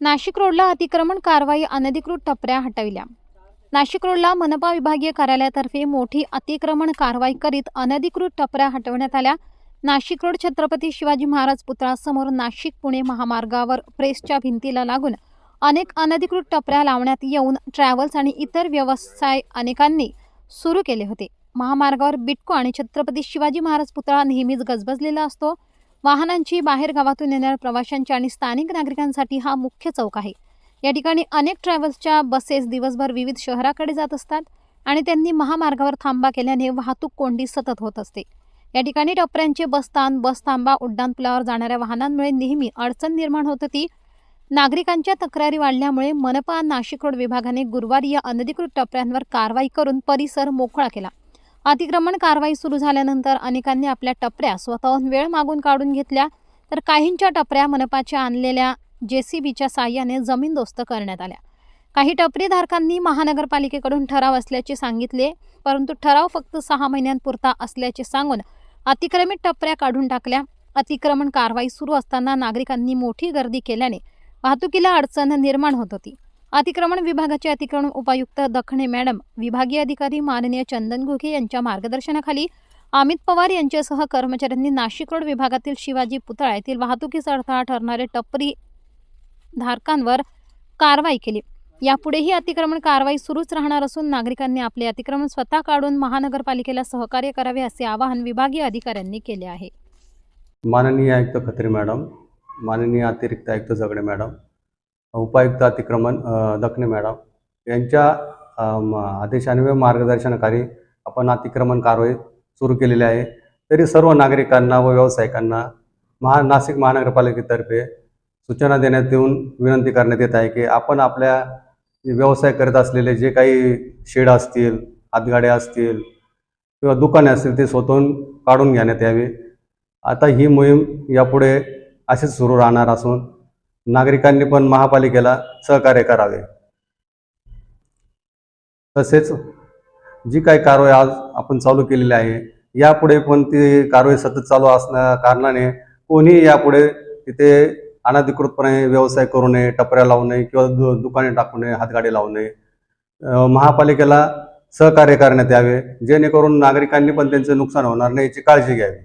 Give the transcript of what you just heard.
नाशिक रोडला अतिक्रमण कारवाई अनधिकृत टपऱ्या हटविल्या. नाशिक रोडला मनपा विभागीय कार्यालयातर्फे मोठी अतिक्रमण कारवाई करीत अनधिकृत टपऱ्या हटवण्यात आल्या. नाशिक रोड छत्रपती शिवाजी महाराज पुतळासमोर नाशिक पुणे महामार्गावर प्रेसच्या भिंतीला लागून अनेक अनधिकृत टपऱ्या लावण्यात येऊन ट्रॅव्हल्स आणि इतर व्यवसाय अनेकांनी सुरू केले होते. महामार्गावर बिटको आणि छत्रपती शिवाजी महाराज पुतळा नेहमीच गजबजलेला असतो. वाहनांची बाहेर गावातून येणाऱ्या प्रवाशांची आणि स्थानिक नागरिकांसाठी हा मुख्य चौक आहे. या ठिकाणी अनेक ट्रॅव्हल्सच्या बसेस दिवसभर विविध शहराकडे जात असतात आणि त्यांनी महामार्गावर थांबा केल्याने वाहतूक कोंडी सतत होत असते. या ठिकाणी टपऱ्यांचे बसस्थान बस थांबा उड्डाणपुलावर जाणाऱ्या वाहनांमुळे नेहमी अडचण निर्माण होत होती. नागरिकांच्या तक्रारी वाढल्यामुळे मनपा नाशिक रोड विभागाने गुरुवारी या अनधिकृत टपऱ्यांवर कारवाई करून परिसर मोकळा केला. अतिक्रमण कारवाई सुरू झाल्यानंतर अनेकांनी आपल्या टपऱ्या स्वतःहून वेळ मागून काढून घेतल्या. तर काहींच्या टपऱ्या मनपाच्या आणलेल्या जेसीबीच्या साह्याने जमीनदोस्त करण्यात आल्या. काही टपरीधारकांनी महानगरपालिकेकडून ठराव असल्याचे सांगितले परंतु ठराव फक्त सहा महिन्यांपुरता असल्याचे सांगून अतिक्रमित टपऱ्या काढून टाकल्या. अतिक्रमण कारवाई सुरू असताना नागरिकांनी मोठी गर्दी केल्याने वाहतुकीला अडचण निर्माण होत होती. अतिक्रमण विभागाचे अतिक्रमण उपायुक्त दखणे मॅडम विभागीय अधिकारी माननीय चंदन घुगे यांच्या मार्गदर्शनाखाली अमित पवार यांच्यासह कर्मचाऱ्यांनी नाशिक रोड विभागातील शिवाजी पुतळा येथील वाहतुकीचा अडथळा ठरणारे टपरी धारकांवर कारवाई केली. यापुढेही अतिक्रमण कारवाई सुरूच राहणार असून नागरिकांनी आपले अतिक्रमण स्वतः काढून महानगरपालिकेला सहकार्य करावे असे आवाहन विभागीय अधिकाऱ्यांनी केले आहे. माननीय आयुक्त खत्री मॅडम माननीय अतिरिक्त आयुक्त जगडे मॅडम उपायुक्त अतिक्रमण दखने मॅडम यांच्या आदेशान्वये म, आदेशाने व मार्गदर्शनाखाली आपण अतिक्रमण कारवाई सुरू केलेली आहे. तरी सर्व नागरिकांना व व्यावसायिकांना महा नाशिक महानगरपालिकेतर्फे सूचना देण्यात येऊन विनंती करण्यात येत आहे की आपण आपल्या व्यवसाय करत असलेले जे काही शेड असतील हातगाड्या असतील किंवा दुकाने असतील ते स्वतःहून काढून घेण्यात यावे. आता ही मोहीम यापुढे अशीच सुरू राहणार असून नागरिकांनी पण महापालिकेला सहकार्य करावे. तसेच जी काही कारवाई आज आपण चालू केलेली आहे यापुढे पण ती कारवाई सतत चालू असण्या कारणाने कोणीही यापुढे तिथे अनधिकृतपणे व्यवसाय करू नये टपऱ्या लावू नये किंवा दु दुकाने टाकू नये हातगाडी लावू नये. महापालिकेला सहकार्य करण्यात यावे जेणेकरून नागरिकांनी पण त्यांचे नुकसान होणार नाही याची काळजी घ्यावी.